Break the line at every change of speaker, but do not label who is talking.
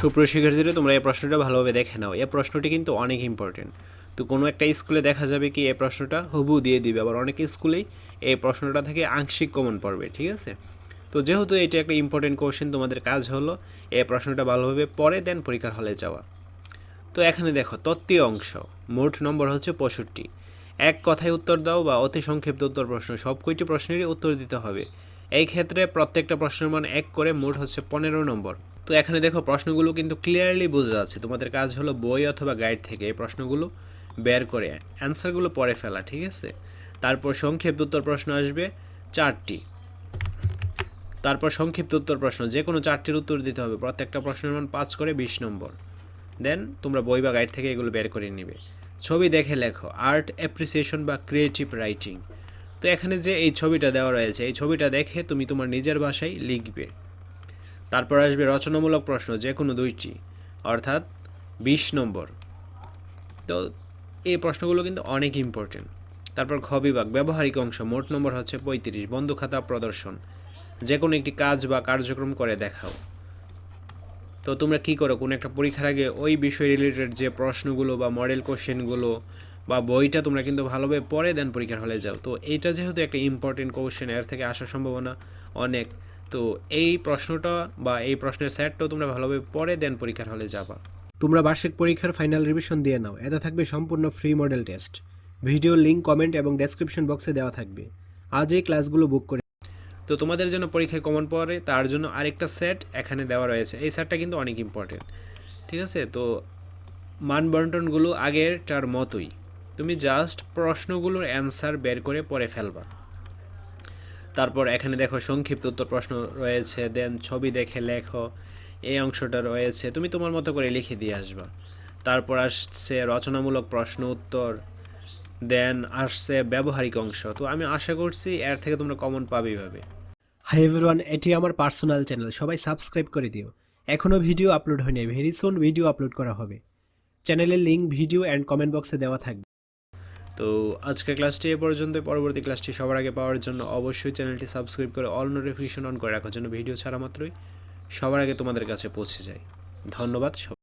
সুপ্রিয় শিক্ষার্থীরা, তোমরা এই প্রশ্নটা ভালোভাবে দেখে নাও। এই প্রশ্নটি কিন্তু অনেক ইম্পর্টেন্ট তো কোনো একটা স্কুলে দেখা যাবে কি, এই প্রশ্নটা হুবু দিয়ে দিবে। আবার অনেক স্কুলেই এই প্রশ্নটা থেকে আংশিক কমন পড়বে, ঠিক আছে? তো যেহেতু এটা একটা ইম্পর্টেন্ট কোশ্চেন তোমাদের কাজ হলো এই প্রশ্নটা ভালোভাবে পরে দেন পরীক্ষার হলে যাওয়া। তো এখানে দেখো, তত্ত্বীয় অংশ। মোট নম্বর হচ্ছে পঁয়ষট্টি। এক কথায় উত্তর দাও বা অতি সংক্ষিপ্ত উত্তর প্রশ্ন, সব কয়টি প্রশ্নেরই উত্তর দিতে হবে। এই ক্ষেত্রে প্রত্যেকটা প্রশ্নের মান এক করে মোট হচ্ছে পনেরো নম্বর। তো এখানে দেখো প্রশ্নগুলো কিন্তু ক্লিয়ারলি বোঝা যাচ্ছে। তোমাদের কাজ হলো বই অথবা গাইড থেকে এই প্রশ্নগুলো বের করে অ্যান্সারগুলো পরে ফেলা, ঠিক আছে? তারপর সংক্ষিপ্ত উত্তর প্রশ্ন আসবে চারটি। তারপর সংক্ষিপ্ত উত্তর প্রশ্ন যে কোনো চারটির উত্তর দিতে হবে। প্রত্যেকটা প্রশ্নের মান পাঁচ করে বিশ নম্বর। দেন তোমরা বই বা গাইড থেকে এগুলো বের করে নিবে। ছবি দেখে লেখো আর্ট অ্যাপ্রিসিয়েশন বা ক্রিয়েটিভ রাইটিং তো এখানে যে এই ছবিটা দেওয়া রয়েছে, এই ছবিটা দেখে তুমি তোমার নিজের ভাষায় লিখবে। তারপর আসবে রচনামূলক প্রশ্ন যে কোনো দুইটি, অর্থাৎ বিশ নম্বর। তো এই প্রশ্নগুলো কিন্তু অনেক ইম্পর্টেন্ট তারপর খ বিভাগ, ব্যবহারিক অংশ, মোট নম্বর হচ্ছে পঁয়ত্রিশ, বন্ধু খাতা প্রদর্শন। যে কোনো একটি কাজ বা কার্যক্রম করে দেখাও। তো তোমরা কি করো, কোনো একটা পরীক্ষার আগে ওই বিষয় রিলেটেড যে প্রশ্নগুলো বা মডেল কোশ্চেনগুলো বা বইটা তোমরা কিন্তু ভালোভাবে পরে দেন পরীক্ষার হলে যাও। তো এইটা যেহেতু একটা ইম্পর্টেন্ট কোশ্চেন এর থেকে আসার সম্ভাবনা অনেক। তো এই প্রশ্নটা বা এই প্রশ্নের সেটটাও তোমরা ভালোভাবে পরে দেন পরীক্ষার হলে যাবা।
তোমরা বার্ষিক পরীক্ষার ফাইনাল রিভিশন দিয়ে নাও। এতে থাকবে সম্পূর্ণ free model test video link comment এবং ডেসক্রিপশন বক্সে দেওয়া থাকবে। আজ এই ক্লাসগুলো বুক করে
তো তোমাদের জন্য পরীক্ষায় কমন পড়ে, তার জন্য আরেকটা সেট এখানে দেওয়া রয়েছে। এই সেটটা কিন্তু অনেক ইম্পর্টেন্ট ঠিক আছে? তো মান বন্টনগুলো আগেরটার মতোই। তুমি জাস্ট প্রশ্নগুলোর অ্যান্সার বের করে পরে ফেলবা। তারপর এখানে দেখো সংক্ষিপ্ত উত্তর প্রশ্ন রয়েছে দেন ছবি দেখে লেখো, এই অংশটা রয়েছে, তুমি তোমার মতো করে লিখে দিয়ে আসবা। তারপর আসছে রচনামূলক প্রশ্ন উত্তর দেন আসছে ব্যবহারিক অংশ। তো আমি আশা করছি এর থেকে তোমরা কমন পাবে
হাই এভরিওয়ান এটি আমার পার্সোনাল চ্যানেল সবাই সাবস্ক্রাইব করে দিও। এখনও ভিডিও আপলোড হয়নি ভেরি সুন ভিডিও আপলোড করা হবে। চ্যানেলের লিঙ্ক ভিডিও অ্যান্ড কমেন্ট বক্সে দেওয়া থাকবে।
তো আজকের ক্লাসটি এ পর্যন্ত পরবর্তী ক্লাসটি সবার আগে পাওয়ার জন্য অবশ্যই চ্যানেলটি সাবস্ক্রাইব করে অল নোটিফিকেশন অন করে রাখার জন্য ভিডিও ছাড়া মাত্রই সবার আগে তোমাদের কাছে পৌঁছে যায়। ধন্যবাদ সবাই